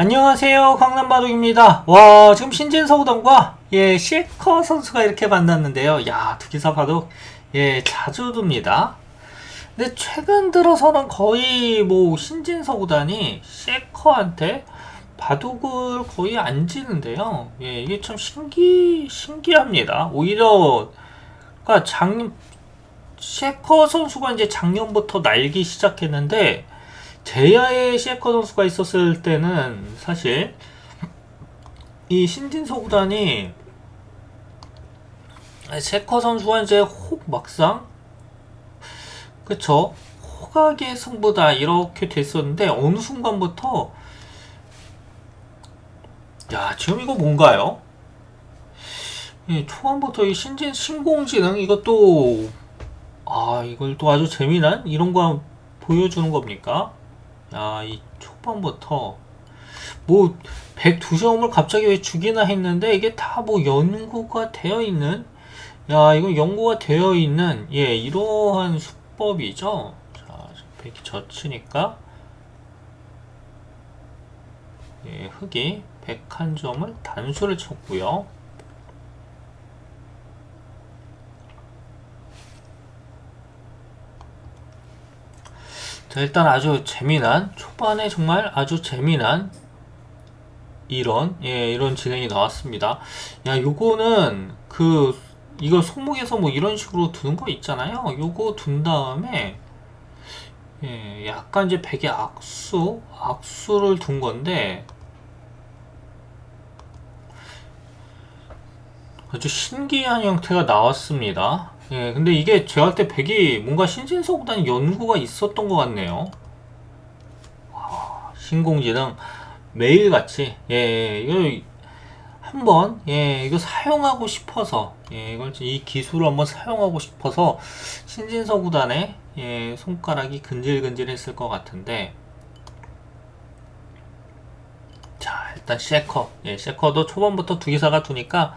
안녕하세요. 강남바둑입니다. 와 지금 신진서구단과 예 셰커 선수가 이렇게 만났는데요. 야 두 기사 바둑 예 자주 둡니다. 근데 최근 들어서는 거의 뭐 신진서구단이 셰커한테 바둑을 거의 안 지는데요. 예 이게 참 신기 신기합니다. 오히려 그러니까 작 셰커 선수가 이제 작년부터 날기 시작했는데 제야의 셰커 선수가 있었을 때는 사실 이 신진서 구단이 셰커 선수가 이제 혹 막상 그쵸 호각의 승부다 이렇게 됐었는데 어느 순간부터 야 지금 이거 뭔가요? 이 초반부터 이 신진 신공지능 이것도 아 이걸 또 아주 재미난 이런 거 보여주는 겁니까? 야, 이 초반부터 뭐 102점을 갑자기 왜 주기나 했는데 이게 다 뭐 연구가 되어 있는 야, 이거 연구가 되어 있는 예, 이러한 수법이죠. 자, 100이 젖히니까 예, 흑이 101점을 단수를 쳤고요. 자, 일단 아주 재미난 초반에 정말 아주 재미난 이런 예 이런 진행이 나왔습니다. 야 요거는 그 이거 손목에서 뭐 이런 식으로 두는 거 있잖아요. 요거 둔 다음에 예 약간 이제 베개 악수 악수를 둔 건데 아주 신기한 형태가 나왔습니다. 예, 근데 이게 제가 할때 백이 뭔가 신진서보다는 연구가 있었던 것 같네요. 와, 신공지능 매일같이, 예, 이거 한번, 예, 이거 사용하고 싶어서, 예, 이걸 이 기술을 한번 사용하고 싶어서 신진서 구단의 예, 손가락이 근질근질했을 것 같은데, 자, 일단 셰커, 예, 셰커도 초반부터 두 기사가 두니까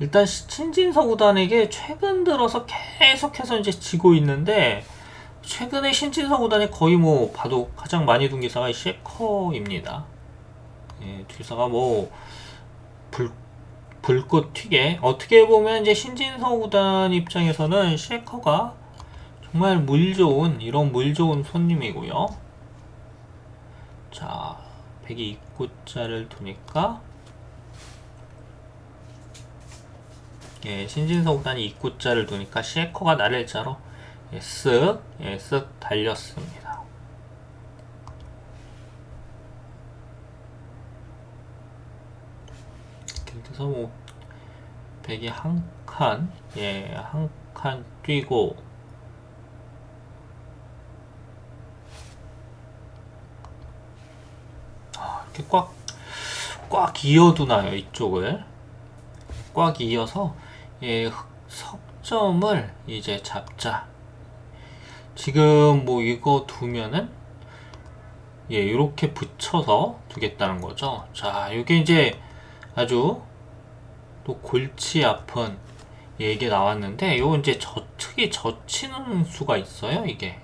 일단 신진서 구단에게 최근 들어서 계속해서 이제 지고 있는데 최근에 신진서 구단이 거의 뭐 봐도 가장 많이 둔 기사가 셰커입니다. 예, 기사가 뭐 불, 불꽃 튀게 어떻게 보면 이제 신진서 구단 입장에서는 셰커가 정말 물 좋은 이런 물 좋은 손님이고요. 자, 백이 입구자를 두니까 예, 신진서 구단이 입구자를 두니까 셰커가 나를 자로 예, 쓱, 예, 쓱 달렸습니다. 그래서 뭐 백이 한 칸, 예, 한 칸 뛰고 아, 이렇게 꽉, 꽉 이어두나요, 이쪽을. 꽉 이어서 예, 석점을 이제 잡자. 지금 뭐 이거 두면은 예, 이렇게 붙여서 두겠다는 거죠. 자, 이게 이제 아주 또 골치 아픈 얘기 나왔는데 요 이제 저측이 젖히는 수가 있어요, 이게.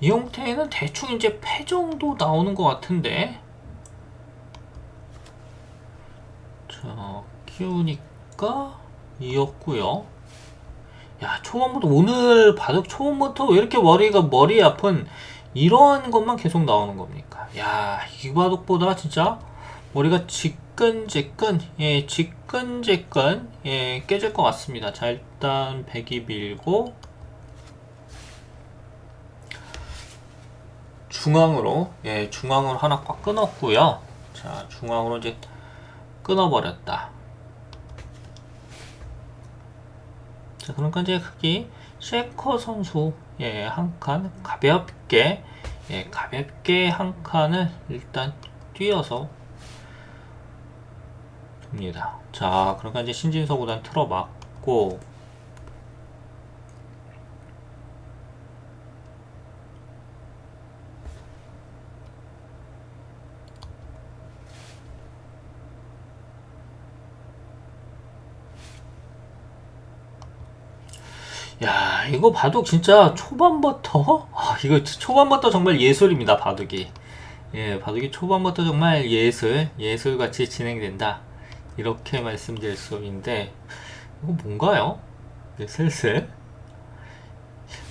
이 형태는 대충 이제 패 정도 나오는 것 같은데. 자 키우니까 이었고요. 야 초반부터 오늘 바둑 초반부터 왜 이렇게 머리가 머리 아픈 이런 것만 계속 나오는 겁니까? 야 이 바둑보다 진짜 머리가 지끈지끈 예 지끈지끈 예 깨질 것 같습니다. 자 일단 백이 밀고 중앙으로 예 중앙으로 하나 꽉 끊었고요. 자 중앙으로 이제 끊어버렸다. 자 그러니까 이제 흑이 셰커 선수 예 한 칸 가볍게 예 가볍게 한 칸을 일단 뛰어서 줍니다. 자 그러니까 이제 신진서 구단 틀어맞고 야, 이거 바둑 진짜 초반부터, 아, 이거 초반부터 정말 예술입니다, 바둑이. 예, 바둑이 초반부터 정말 예술, 예술같이 진행된다. 이렇게 말씀드릴 수 있는데, 이거 뭔가요? 슬슬.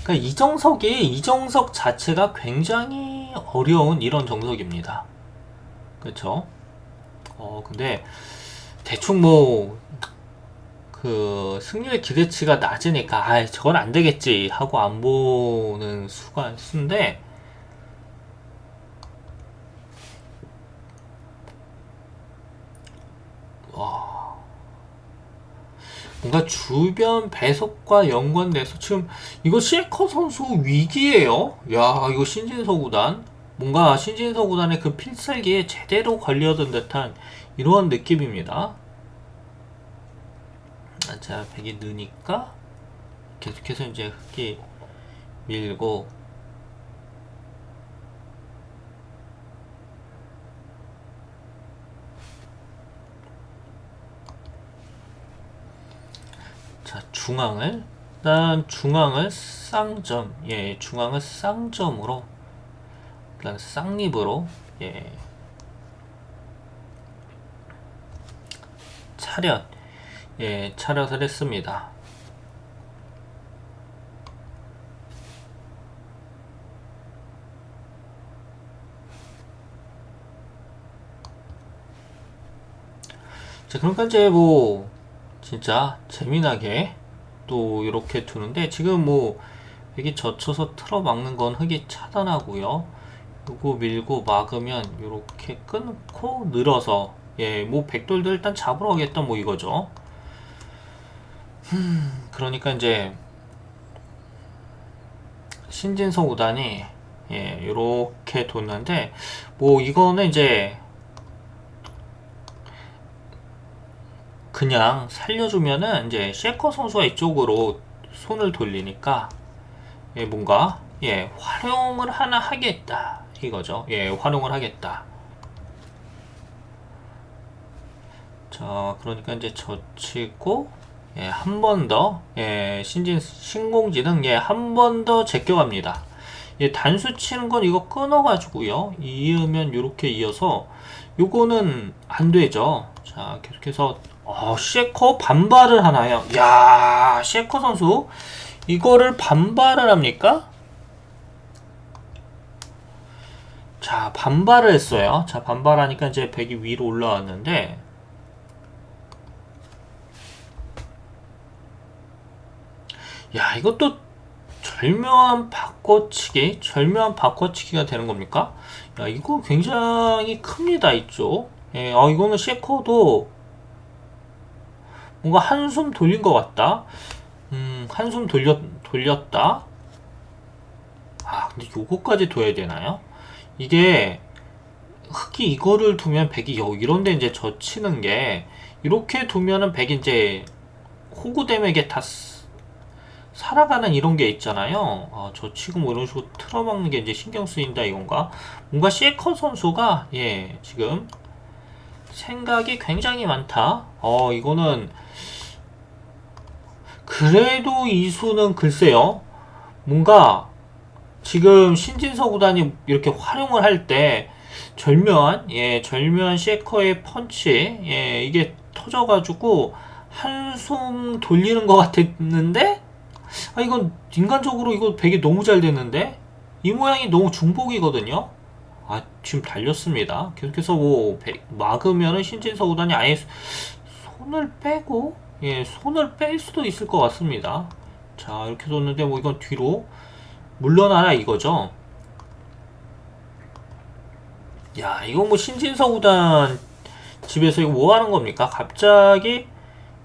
그러니까 이정석이, 이정석 자체가 굉장히 어려운 이런 정석입니다. 그쵸? 어, 근데, 대충 뭐, 그 승률 기대치가 낮으니까 아 저건 안 되겠지 하고 안 보는 수가 수인데 와 뭔가 주변 배속과 연관돼서 지금 이거 실커 선수 위기예요. 야 이거 신진서 구단 뭔가 신진서 구단의 그 필살기에 제대로 걸려든 듯한 이러한 느낌입니다. 아, 자, 백이 느니까 계속해서 이제 흑기 밀고 자, 중앙을 일단 중앙을 쌍점 예, 중앙을 쌍점으로 일단 쌍립으로 예. 차렷 예, 차렷을 했습니다. 자, 그러니까 이제 뭐 진짜 재미나게 또 이렇게 두는데 지금 뭐 여기 젖혀서 틀어막는 건 흙이 차단하고요. 요거 밀고 막으면 이렇게 끊고 늘어서 예, 뭐 백돌도 일단 잡으러 가겠다 뭐 이거죠. 그러니까 이제 신진서 구단이 예, 이렇게 뒀는데 뭐 이거는 이제 그냥 살려주면은 이제 셰커 선수가 이쪽으로 손을 돌리니까 예, 뭔가 예, 활용을 하나 하겠다 이거죠. 예, 활용을 하겠다. 자, 그러니까 이제 젖히고 예, 한 번 더, 예, 신진, 신공지능, 예, 한 번 더 제껴갑니다. 예, 단수 치는 건 이거 끊어가지고요. 이으면 이렇게 이어서, 요거는 안 되죠. 자, 계속해서, 어, 셰커 반발을 하나요? 야 셰커 선수, 이거를 반발을 합니까? 자, 반발을 했어요. 자, 반발하니까 이제 백이 위로 올라왔는데, 야, 이것도 절묘한 바꿔치기, 절묘한 바꿔치기가 되는 겁니까? 야, 이거 굉장히 큽니다, 이쪽. 예, 아, 이거는 셰커도 뭔가 한숨 돌린 것 같다. 음, 한숨 돌렸, 돌렸다. 아, 근데 요거까지 둬야 되나요? 이게, 흑이 이거를 두면 백이 여, 이런데 이제 젖히는 게, 이렇게 두면은 백이 이제, 호구댐에게 다 살아가는 이런 게 있잖아요. 아, 저 치고 뭐 이런 식으로 틀어막는 게 이제 신경 쓰인다 이건가? 뭔가 셰커 선수가 예 지금 생각이 굉장히 많다. 어 이거는 그래도 이 수는 글쎄요. 뭔가 지금 신진서 구단이 이렇게 활용을 할 때 절묘한 예 절묘한 셰커의 펀치 예 이게 터져가지고 한숨 돌리는 것 같았는데 아 이건 인간적으로 이거 베개 너무 잘 됐는데 이 모양이 너무 중복이거든요. 아 지금 달렸습니다. 계속해서 뭐 배- 막으면은 신진서 구단이 아예 손을 빼고 예 손을 뺄 수도 있을 것 같습니다. 자 이렇게 뒀는데 뭐 이건 뒤로 물러나라 이거죠. 야 이거 뭐 신진서 구단 집에서 이거 뭐 하는 겁니까? 갑자기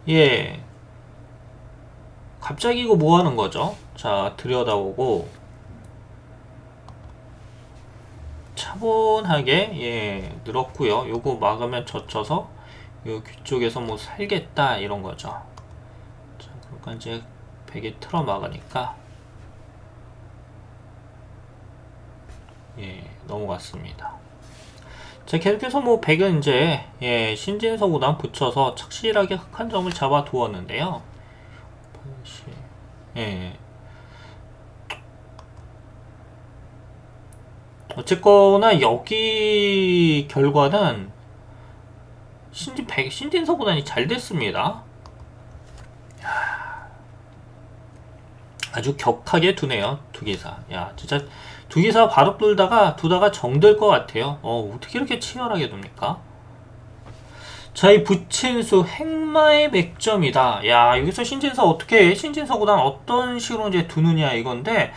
예 갑자기 이거 뭐 하는 거죠? 자, 들여다보고 차분하게 예, 늘었고요. 요거 막으면 젖혀서 요 뒤쪽에서 뭐 살겠다 이런 거죠. 자, 그러니까 이제 베개 틀어 막으니까 예, 넘어갔습니다. 자, 계속해서 뭐 백은 이제 예, 신진서 구단 붙여서 착실하게 흑한 점을 잡아 두었는데요. 80. 예. 어쨌거나 여기 결과는 신진 백 신진서보다는 잘 됐습니다. 야, 아주 격하게 두네요 두 기사. 야 진짜 두 기사 바로 돌다가 두다가 정될 것 같아요. 어 어떻게 이렇게 치열하게 둡니까? 자, 이 부친수 행마의 맥점이다. 야, 여기서 신진서 어떻게 신진서 구단 어떤 식으로 이제 두느냐 이건데,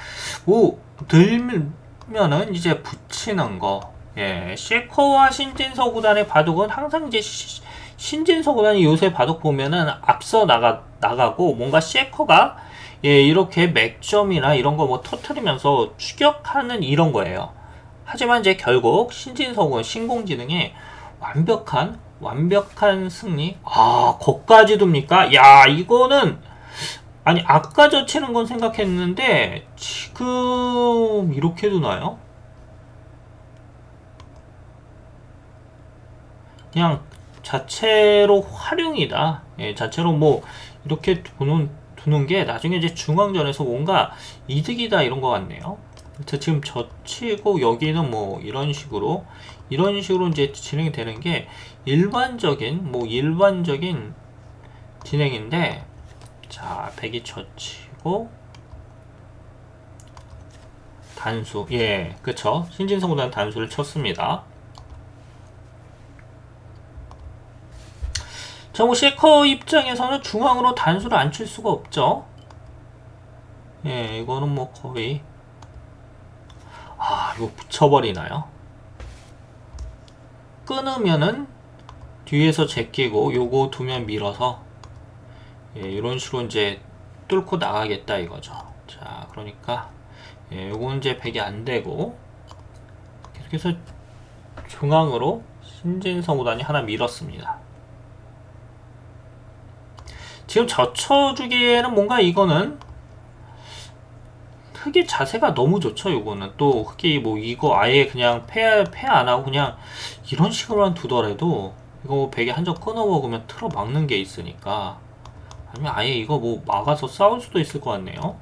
뭐 들면은 이제 붙이는 거. 예, 쉐커와 신진서 구단의 바둑은 항상 이제 시- 신진서 구단이 요새 바둑 보면은 앞서 나가 나가고 뭔가 쉐커가 예, 이렇게 맥점이나 이런 거 뭐 터트리면서 추격하는 이런 거예요. 하지만 이제 결국 신진서 군 신공지능의 완벽한 완벽한 승리. 아, 거까지 둡니까? 야, 이거는 아니 아까 저 치는 건 생각했는데 지금 이렇게 두나요? 그냥 자체로 활용이다. 예, 자체로 뭐 이렇게 두는 두는 게 나중에 이제 중앙전에서 뭔가 이득이다 이런 것 같네요. 자, 지금 젖히고 여기는 뭐 이런 식으로 이런 식으로 이제 진행이 되는 게 일반적인 뭐 일반적인 진행인데 자 백이 젖히고 단수 예 그쵸. 신진성보다는 단수를 쳤습니다. 정우 쉐커 입장에서는 중앙으로 단수를 안 칠 수가 없죠. 예 이거는 뭐 거의 아, 이거 붙여버리나요? 끊으면은 뒤에서 제끼고 요거 두면 밀어서 예, 이런 식으로 이제 뚫고 나가겠다 이거죠. 자, 그러니까 예, 요건 이제 백이 안 되고 계속해서 중앙으로 신진성우단이 하나 밀었습니다. 지금 젖혀주기에는 뭔가 이거는 흑의 자세가 너무 좋죠, 요거는. 또, 흑이 뭐, 이거 아예 그냥 패, 패 안 하고 그냥 이런 식으로만 두더라도, 이거 뭐 베개 한점 끊어 먹으면 틀어 막는 게 있으니까. 아니면 아예 이거 뭐 막아서 싸울 수도 있을 것 같네요.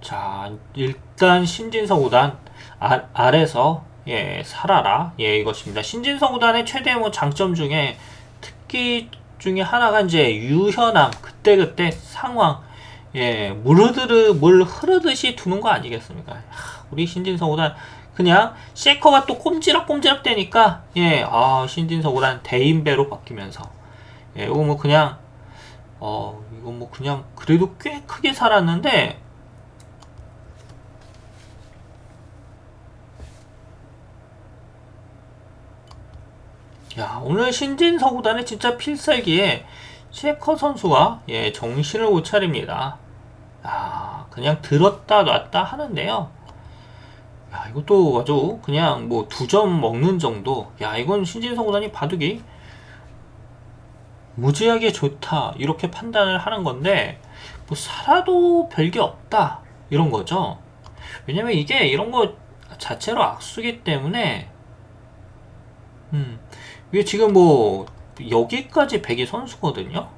자, 일단 신진성 우단 아, 아래서 예, 살아라. 예, 이것입니다. 신진성 우단의 최대 뭐 장점 중에 특기 중에 하나가 이제 유현함, 그때그때 상황, 예, 물 흐르, 물 흐르듯이 두는 거 아니겠습니까? 하, 우리 신진성우단 그냥 쉐커가 또 꼼지락꼼지락 되니까 예, 아 신진성우단 대인배로 바뀌면서 예, 이거 뭐 그냥 어 이거 뭐 그냥 그래도 꽤 크게 살았는데 야 오늘 신진서구단의 진짜 필살기에 쉐커 선수가 예 정신을 못 차립니다. 아, 그냥 들었다 놨다 하는데요. 야, 이것도 아주 그냥 뭐 두 점 먹는 정도. 야, 이건 신진성 구단이 바둑이 무지하게 좋다. 이렇게 판단을 하는 건데, 뭐 살아도 별게 없다. 이런 거죠. 왜냐면 이게 이런 거 자체로 악수기 때문에, 음, 이게 지금 뭐, 여기까지 백이 선수거든요?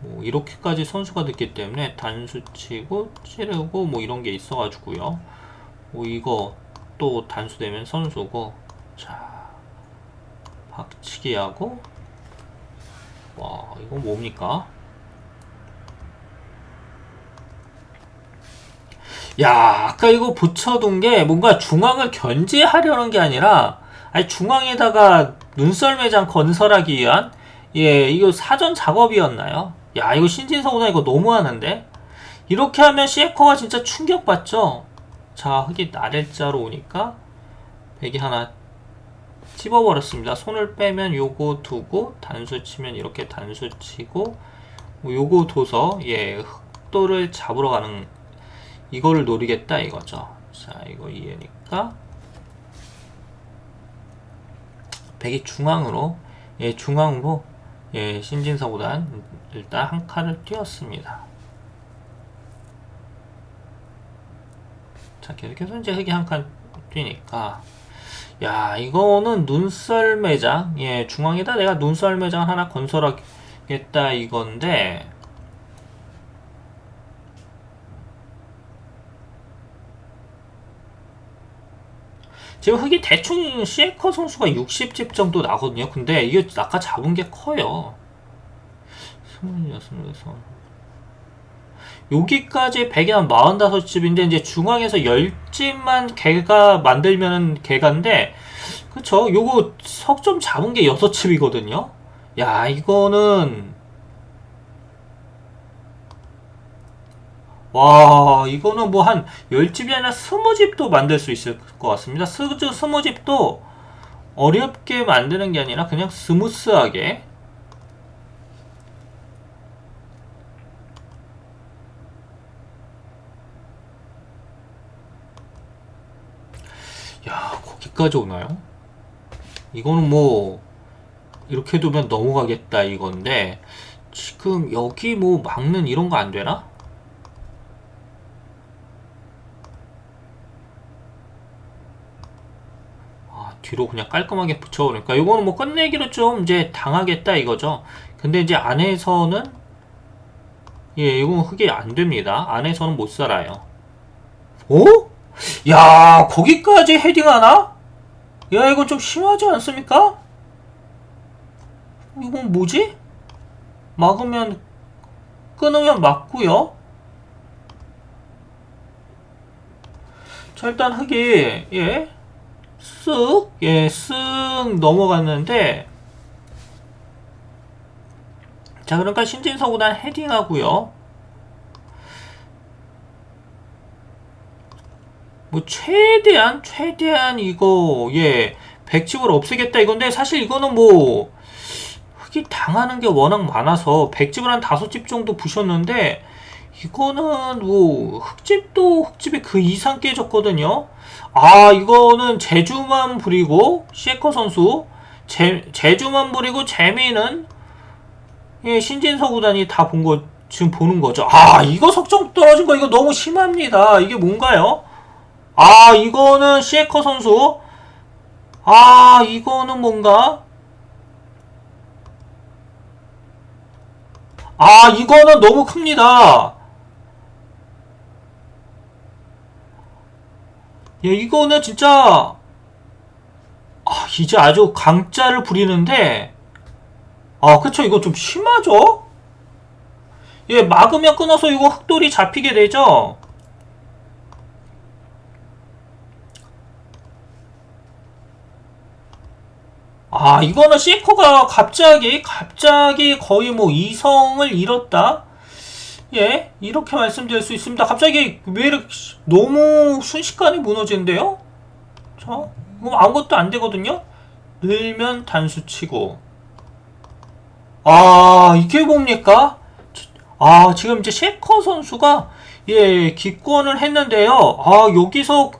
뭐 이렇게까지 선수가 됐기 때문에 단수 치고 찌르고 뭐 이런 게 있어가지고요. 뭐 이거 또 단수 되면 선수고 자 박치기 하고 와 이거 뭡니까? 야 아까 이거 붙여둔 게 뭔가 중앙을 견제하려는 게 아니라 아니 중앙에다가 눈썰 매장 건설하기 위한 예 이거 사전 작업이었나요? 야 이거 신진성우다 이거 너무하는데? 이렇게 하면 시에커가 진짜 충격받죠? 자 흑이 나렐자로 오니까 백이 하나 찝어버렸습니다. 손을 빼면 요거 두고 단수 치면 이렇게 단수 치고 뭐 요거 둬서 예 흑도를 잡으러 가는 이거를 노리겠다 이거죠. 자 이거 이해니까 백이 중앙으로 예 중앙으로 예 신진서보단 일단 한 칸을 띄웠습니다. 자, 계속해서 이제 흑이 한 칸 뛰니까 야, 이거는 눈썰 매장. 예, 중앙에다 내가 눈썰 매장 하나 건설하겠다 이건데 지금 흑이 대충 시에커 선수가 60집 정도 나거든요. 근데 이게 아까 잡은 게 커요. 26, 26. 여기까지 100이 한 45집인데 이제 중앙에서 10집만 개가 만들면은 개가인데 그쵸 요거 석점 잡은 게 6집이거든요 야 이거는 와 이거는 뭐 한 10집이 아니라 20집도 만들 수 있을 것 같습니다 20집도 어렵게 만드는 게 아니라 그냥 스무스하게 야, 거기까지 오나요? 이거는 뭐, 이렇게 두면 넘어가겠다 이건데, 지금 여기 뭐 막는 이런 거 안 되나? 아, 뒤로 그냥 깔끔하게 붙여버리니까, 이거는 뭐 끝내기로 좀 이제 당하겠다 이거죠. 근데 이제 안에서는, 예, 이건 흑이 안 됩니다. 안에서는 못 살아요. 어? 야, 거기까지 헤딩하나? 야, 이건 좀 심하지 않습니까? 이건 뭐지? 막으면, 끊으면 맞고요 자, 일단 흑이, 예, 쓱, 예, 쓱 넘어갔는데, 자, 그러니까 신진서구단 헤딩하고요 뭐 최대한 최대한 이거 예 백집을 없애겠다 이건데 사실 이거는 뭐 흑이 당하는 게 워낙 많아서 백집을 한 다섯 집 정도 부셨는데 이거는 뭐 흑집도 흑집이 그 이상 깨졌거든요. 아 이거는 제주만 부리고 시에커 선수 제, 제주만 부리고 재미는 예 신진서 구단이 다 본 거 지금 보는 거죠. 아 이거 석점 떨어진 거 이거 너무 심합니다. 이게 뭔가요? 아, 이거는 시에커 선수. 아, 이거는 뭔가? 아, 이거는 너무 큽니다. 예, 이거는 진짜, 아, 이제 아주 강자를 부리는데, 아, 그쵸. 이거 좀 심하죠? 예, 막으면 끊어서 이거 흑돌이 잡히게 되죠? 아, 이거는 시커가 갑자기, 갑자기 거의 뭐 이성을 잃었다? 예, 이렇게 말씀드릴 수 있습니다. 갑자기 왜 이렇게 너무 순식간에 무너지는데요? 자, 이거 아무것도 안 되거든요? 늘면 단수 치고. 아, 이게 뭡니까? 아, 지금 이제 셰커 선수가, 예, 기권을 했는데요. 아, 여기서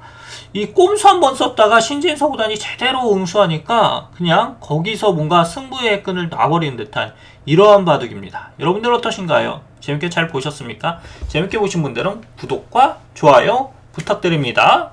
이 꼼수 한 번 썼다가 신진서 구단이 제대로 응수하니까 그냥 거기서 뭔가 승부의 끈을 놔버리는 듯한 이러한 바둑입니다. 여러분들 어떠신가요? 재밌게 잘 보셨습니까? 재밌게 보신 분들은 구독과 좋아요 부탁드립니다.